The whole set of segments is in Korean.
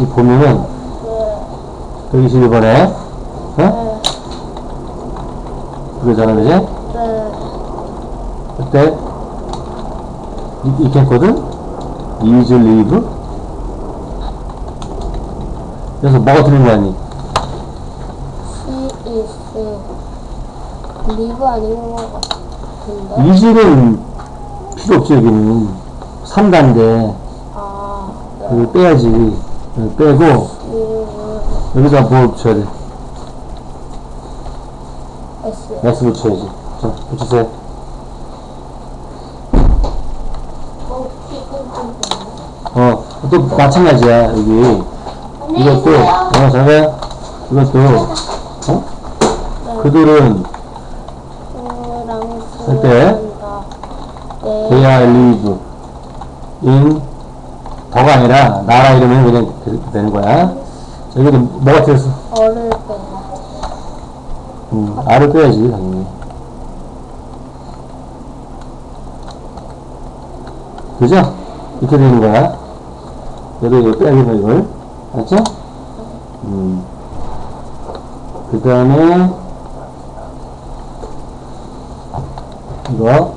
이 보면은 네. 121번에 어? 네. 그거잖아 그지? 네. 그때 이, 있겠거든? is live 그래서 뭐가 들린 거 아니? She is 리브 아닌 것 같은데? is는 필요 없지 여기는 3단데 아, 네. 여기 빼야지 여기 빼고 리브 여기다 뭐 붙여야 돼? S. S 붙여야지 자 붙이세요 어, 또 마찬가지야, 여기. 이것도, 어, 잠깐, 이것도, 어? 그들은 할 때, they 네. are live in, 더가 아니라, 나라 이러면 그냥 되- 되는 거야. 자, 여기도 뭐가 틀렸어? 어를 빼. 음, R을 빼야지, 당연히. 그죠? 이렇게 되는 거야. 얘도 이거 빼야겠네, 이걸. 알았죠? 음. 그 다음에, 이거,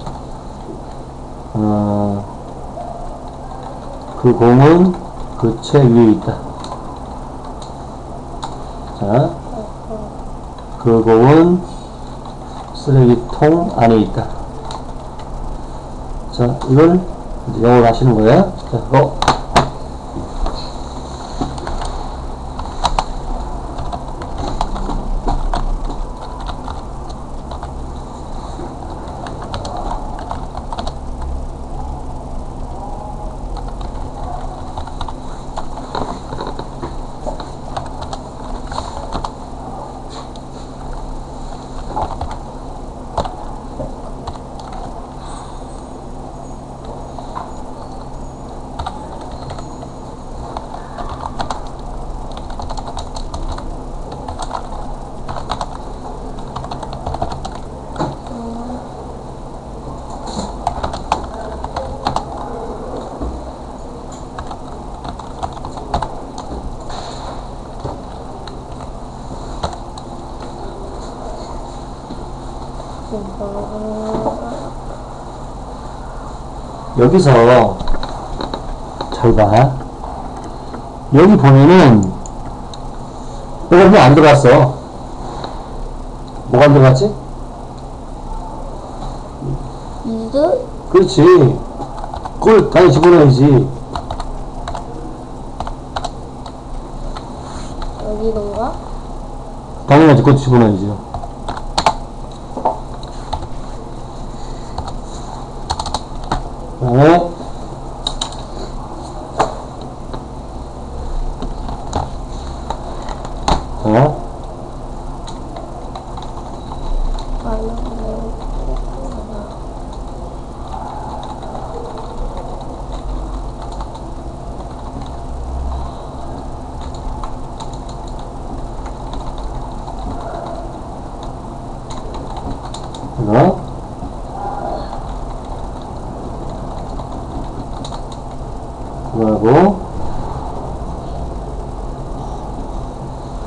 어, 그 공은 그책 위에 있다. 자, 그 공은 쓰레기통 안에 있다. 자, 이걸 영어로 하시는 거예요. 자, 고! 여기서 잘 봐. 여기 보면은 뭐가 그냥 안 들어갔어. 뭐가 안 들어갔지? 이드? 그렇지. 그걸 당연히 집어넣어야지. 여기던가? 당연하지. 그것도 집어넣어야지. 그 다음에 자, 이거 그거 하고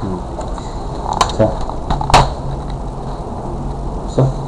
음. 자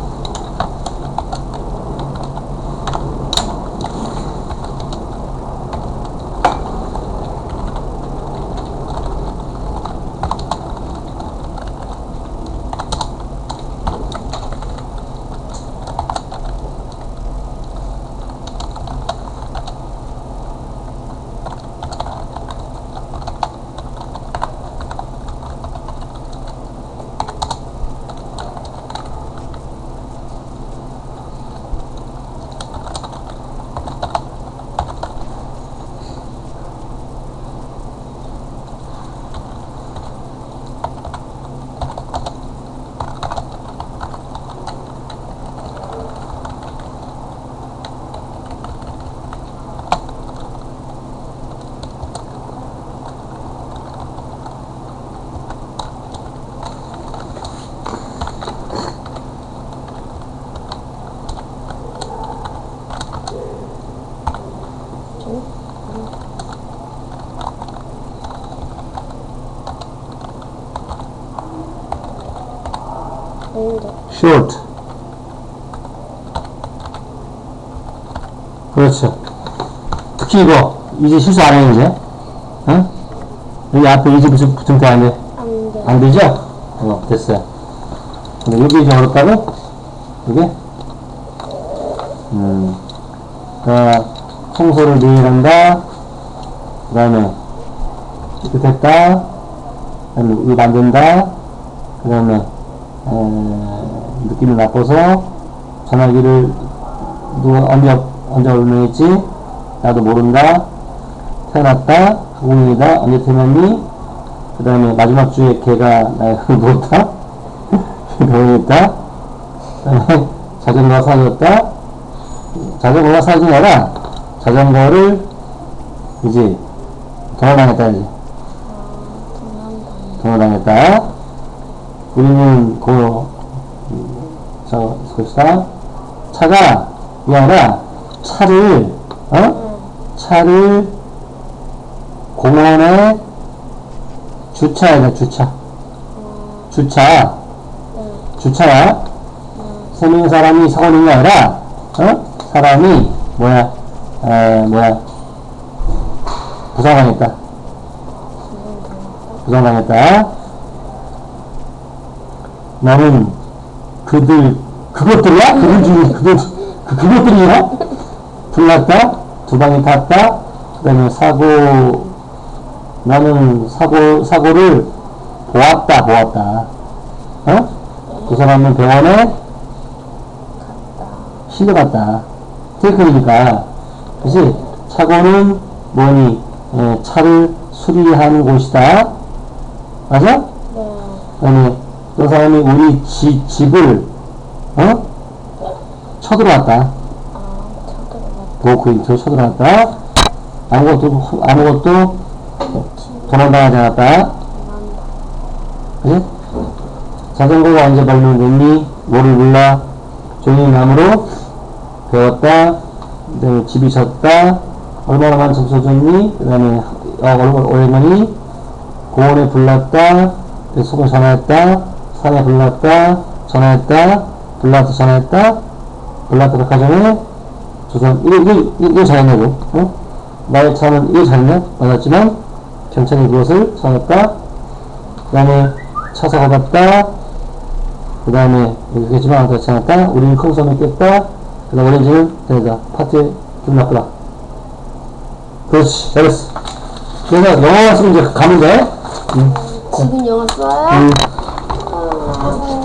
short. 그렇죠. 특히 이거, 이제 실수 안 해, 이제. 응? 여기 앞에 이제 붙으면 붙으면 돼안 돼? 안 돼. 안 되죠? 어, 됐어요. 근데 이게 이제 어렵다고? 이게? 음. 그, 청소를 매일 한다. 그 다음에, 깨끗했다. 그 다음에, 이거 만든다. 그 다음에, 느낌이 나빠서 전화기를 누가 언제, 언제 얼마했지? 나도 모른다. 태어났다. 한국인이다. 언제 태어났니? 그 다음에 마지막 주에 걔가 나를 놓았다. 병원에 있다. 그 다음에 자전거가 사라졌다. 자전거가 사라진 게 아니라 자전거를 이제 도난당했다 이제 도난당. 도난당했다. 우리는 그, 저, 그시다 차가, 이게 아니라 차를, 어? 응. 차를 공원에 주차해야 돼, 주차. 어, 주차. 응. 주차야. 응. 세 명의 사람이 사고 낸게 아니라, 어? 사람이, 뭐야, 에, 뭐야, 부상당했다. 부상당했다. 나는 그들, 그것들이야? 그들 중에, 그들, 그, 그것들이야? 불났다? 두 방이 탔다? 그 다음에 사고, 나는 사고, 사고를 보았다, 보았다. 어? 그 사람은 병원에 갔다. 실려갔다. 테크니까. 그치? 사고는 뭐니? 에, 차를 수리하는 곳이다. 맞아? 네. 그 다음에 그 사람이 우리 지, 집을, 어? 쳐들어왔다. 아. 도크인트 쳐들어왔다. 아무것도, 아무것도 도난당하지 않았다. 도난당. 그지? 자전거가 언제 발명됐니? 뭐를 몰라? 종이 나무로 배웠다. 그 다음에 집이 졌다. 얼마나 많은 점수 줬니? 그 다음에 어, 오래머니 공원에 불났다. 그 속을 전화했다. 산에 불났다. 전화했다. 불났다 전화했다. 불났다 백화점에 조선 이거 이거 이거 잘했냐고? 어? 나의 차는 이거 잘했냐? 맞았지만 경찰이 그것을 전했다. 그 다음에 차 사고 봤다. 그 다음에 얘기했지만 그렇지 않았다. 우리는 콩섬을 깼다. 그 다음 오렌지는 되다. 파티에 좀 나쁘다. 그렇지. 잘했어. 그래서 영어가 쓰면 이제 가면 돼. 응. 지금 영어 써요? 응. 아,